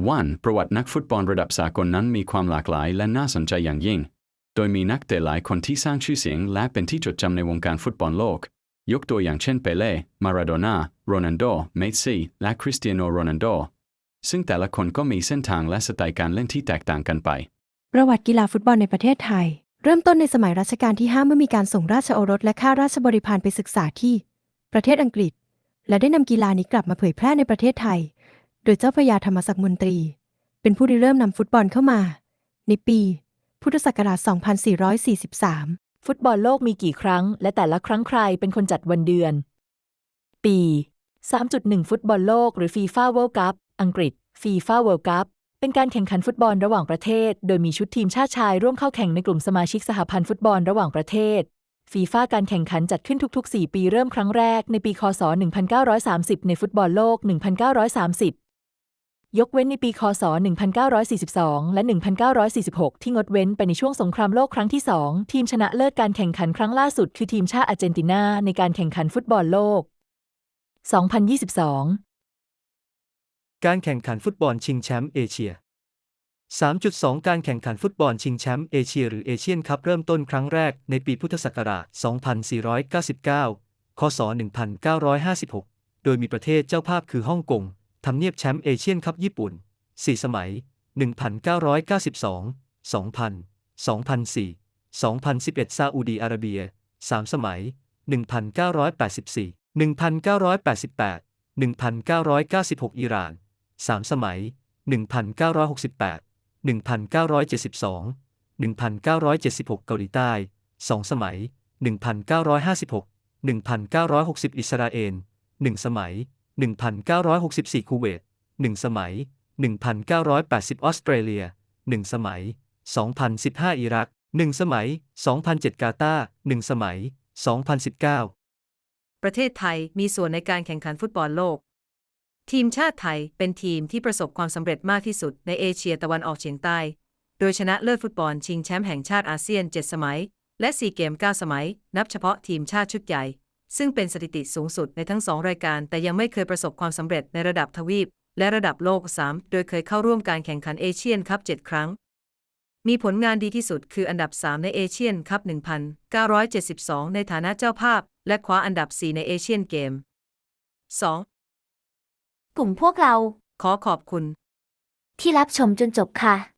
1. ประวัตินักฟุตบอลระดับสากลนั้นมีความหลากหลายและน่าสนใจอย่างยิ่ง โดยมีนักเตะหลายคนที่สร้างชื่อเสียงและเป็นที่จดจำในวงการฟุตบอลโลก ยกตัวอย่างเช่นเปเล่ มาราโดน่า โรนัลโด เมสซี่ และคริสเตียโนโรนัลโด ซึ่งแต่ละคนก็มีเส้นทางและสไตล์การเล่นที่แตกต่างกันไป ประวัติกีฬาฟุตบอลในประเทศไทย เริ่มต้นในสมัยรัชกาลที่ 5 เมื่อมีการส่งราชโอรสและข้าราชบริพารไปศึกษาที่ ประเทศอังกฤษ และได้นำกีฬานี้กลับมาเผยแพร่ในประเทศไทย โดยเจ้าพระยาธรรมศักดิ์มนตรี เป็นผู้ริเริ่มนำฟุตบอลเข้ามา ในปี พุทธศักราช 2443 ฟุตบอลโลกมีกี่ครั้ง และแต่ละครั้งใครเป็นคนจัดวันเดือน ปี 3.1 ฟุตบอลโลก หรือฟีฟ่าเวิลด์คัพอังกฤษฟีฟ่าเวิลด์คัพเป็นการแข่งขันฟุตบอลระหว่างประเทศ โดยมีชุดทีมชาติชายร่วมเข้าแข่งในกลุ่มสมาชิกสหพันธ์ฟุตบอลระหว่างประเทศฟีฟ่าการแข่งขันจัดขึ้นทุกๆ 4 ปีเริ่มครั้งแรกในปี คศ 1930 ในฟุตบอลโลก 1930 ยกเว้นในปีคศ 1942 และ 1946 ที่งดเว้นไปในช่วงสงครามโลกครั้งที่ 2 ทีมชนะเลิศการแข่งขันครั้งล่าสุดคือทีมชาติอาร์เจนตินาในการแข่งขันฟุตบอลโลก 2022 การแข่งขันฟุตบอลชิงแชมป์เอเชีย 3.2 การแข่งขันฟุตบอลชิงแชมป์เอเชียหรือเอเชียนคัพเริ่มต้นครั้งแรกในปีพุทธศักราช 2499 คศ 1956 โดยมีประเทศเจ้าภาพคือฮ่องกง ทำเนียบแชมป์เอเชียนคัพญี่ปุ่น 4 สมัย 1992 2000 2004 2011 ซาอุดีอาระเบีย 3 สมัย 1984 1988 1996 อิหร่าน 3 สมัย 1968 1972 1976 เกาหลีใต้ 2 สมัย 1956 1960 อิสราเอล 1 สมัย 1964 คูเวต 1 สมัย 1980 ออสเตรเลีย 1 สมัย 2015 อิรัก 1 สมัย 2007 กาตาร์1สมัย 2019 ประเทศไทยมีส่วนในการแข่งขันฟุตบอลโลก ทีมชาติไทยเป็นทีมที่ประสบความสำเร็จมากที่สุดในเอเชียตะวันออกเฉียงใต้ โดยชนะเลิศฟุตบอลชิงแชมป์แห่งชาติอาเซียน 7 สมัย และ 4 เกม 9 สมัย นับเฉพาะทีมชาติชุดใหญ่ ซึ่งเป็นสถิติสูงสุดในทั้ง2รายการ แต่ยังไม่เคยประสบความสำเร็จในระดับทวีป และระดับโลก 3 โดยเคยเข้าร่วมการแข่งขันเอเชียนคัพ7ครั้ง มีผลงานดีที่สุดคืออันดับ 3 ในเอเชียนคัพ1972 ในฐานะเจ้าภาพ และคว้าอันดับ 4 ในเอเชียนเกม 2. กลุ่มพวกเรา ขอขอบคุณ ที่รับชมจนจบค่ะ